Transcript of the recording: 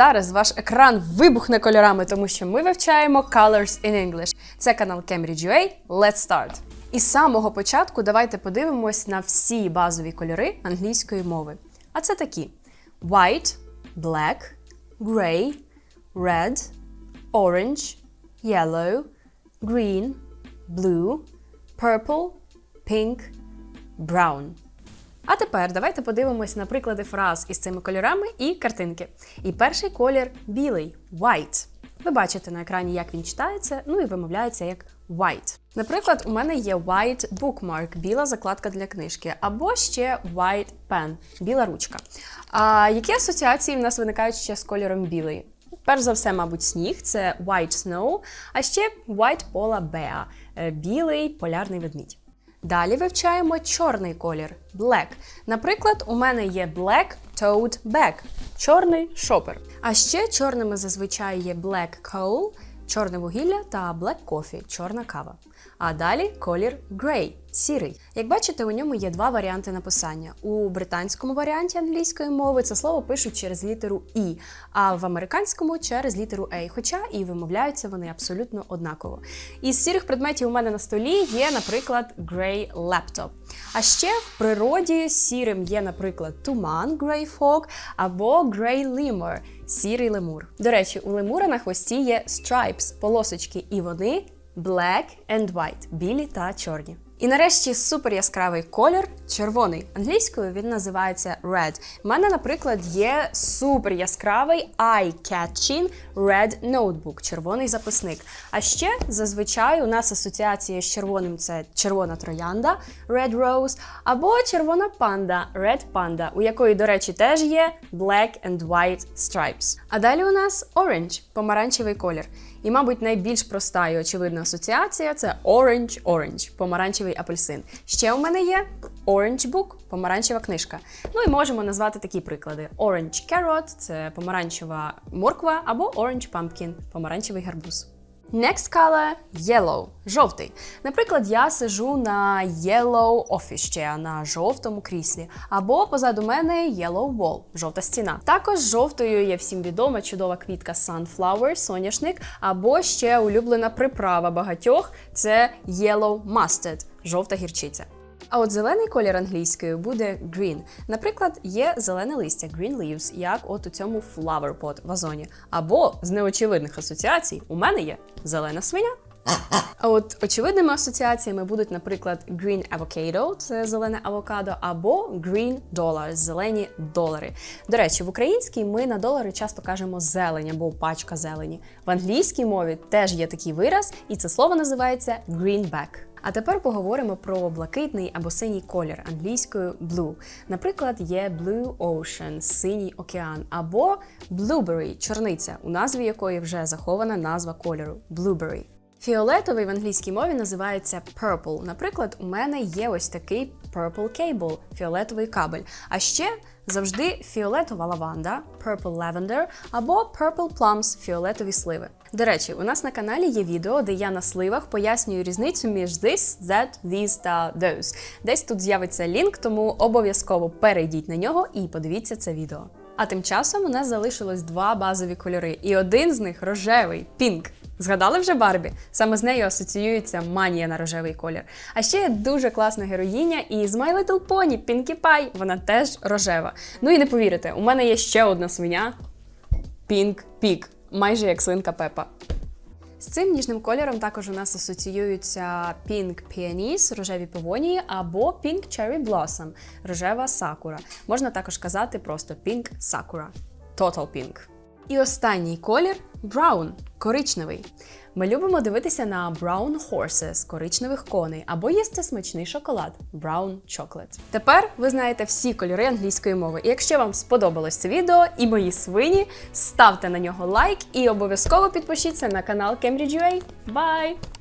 Зараз ваш екран вибухне кольорами, тому що ми вивчаємо Colors in English. Це канал Cambridge UA. Let's start! І з самого початку давайте подивимось на всі базові кольори англійської мови. А це такі: white, black, grey, red, orange, yellow, green, blue, purple, pink, brown. А тепер давайте подивимось на приклади фраз із цими кольорами і картинки. І перший колір білий white. Ви бачите на екрані, як він читається, ну і вимовляється як white. Наприклад, у мене є white bookmark, біла закладка для книжки, або ще white pen, біла ручка. А які асоціації в нас виникають ще з кольором білий? Перш за все, мабуть, сніг це white snow, а ще white polar bear – білий полярний ведмідь. Далі вивчаємо чорний колір black. Наприклад, у мене є black tote bag – чорний шопер. А ще чорними зазвичай є black coal – чорне вугілля та black coffee – чорна кава. А далі колір grey – сірий. Як бачите, у ньому є два варіанти написання. У британському варіанті англійської мови це слово пишуть через літеру І, а в американському через літеру A, хоча і вимовляються вони абсолютно однаково. Із сірих предметів у мене на столі є, наприклад, grey laptop. А ще в природі сірим є, наприклад, туман grey fog або grey lemur – сірий лемур. До речі, у лемура на хвості є stripes – полосочки, і вони black and white – білі та чорні. І нарешті супер яскравий колір червоний. Англійською він називається red. У мене, наприклад, є супер яскравий eye-catching red notebook, червоний записник. А ще зазвичай у нас асоціація з червоним це червона троянда red rose, або червона панда red panda, у якої, до речі, теж є black and white stripes. А далі у нас orange, помаранчевий колір. І, мабуть, найбільш проста і очевидна асоціація це orange orange, помаранчевий апельсин. Ще у мене є orange book, помаранчева книжка. Ну і можемо назвати такі приклади: orange carrot – це помаранчева морква, або orange pumpkin – помаранчевий гарбуз. Next color – yellow – жовтий. Наприклад, я сижу на yellow office chair, на жовтому кріслі, або позаду мене yellow wall – жовта стіна. Також жовтою є всім відома чудова квітка sunflower – соняшник, або ще улюблена приправа багатьох це yellow mustard – жовта гірчиця. А от зелений колір англійською буде green. Наприклад, є зелене листя green leaves, як от у цьому flower pot вазоні. Або з неочевидних асоціацій у мене є зелена свиня. А от очевидними асоціаціями будуть, наприклад, green avocado – це зелене авокадо, або green dollar – зелені долари. До речі, в українській ми на долари часто кажемо зелень або пачка зелені. В англійській мові теж є такий вираз, і це слово називається greenback. А тепер поговоримо про блакитний або синій колір англійською blue. Наприклад, є blue ocean, синій океан, або blueberry – чорниця, у назві якої вже захована назва кольору blueberry. Фіолетовий в англійській мові називається purple. Наприклад, у мене є ось такий purple cable – фіолетовий кабель. А ще завжди фіолетова лаванда purple lavender або purple plums – фіолетові сливи. До речі, у нас на каналі є відео, де я на сливах пояснюю різницю між this, that, these та those. Десь тут з'явиться лінк, тому обов'язково перейдіть на нього і подивіться це відео. А тим часом у нас залишилось два базові кольори, і один з них рожевий пінк. Згадали вже Барбі? Саме з нею асоціюється манія на рожевий колір. А ще є дуже класна героїня із My Little Pony Pinkie Pie, вона теж рожева. Ну і не повірите, у мене є ще одна свиня Pink Pig, майже як свинка Пепа. З цим ніжним кольором також у нас асоціюються Pink Peonies, рожеві певонії, або Pink Cherry Blossom, рожева сакура. Можна також казати просто Pink Sakura. Total Pink. І останній колір браун – коричневий. Ми любимо дивитися на brown horses – коричневих коней, або їсти смачний шоколад brown chocolate. Тепер ви знаєте всі кольори англійської мови. І якщо вам сподобалось це відео і мої свині, ставте на нього лайк і обов'язково підпишіться на канал Cambridge UA. Bye!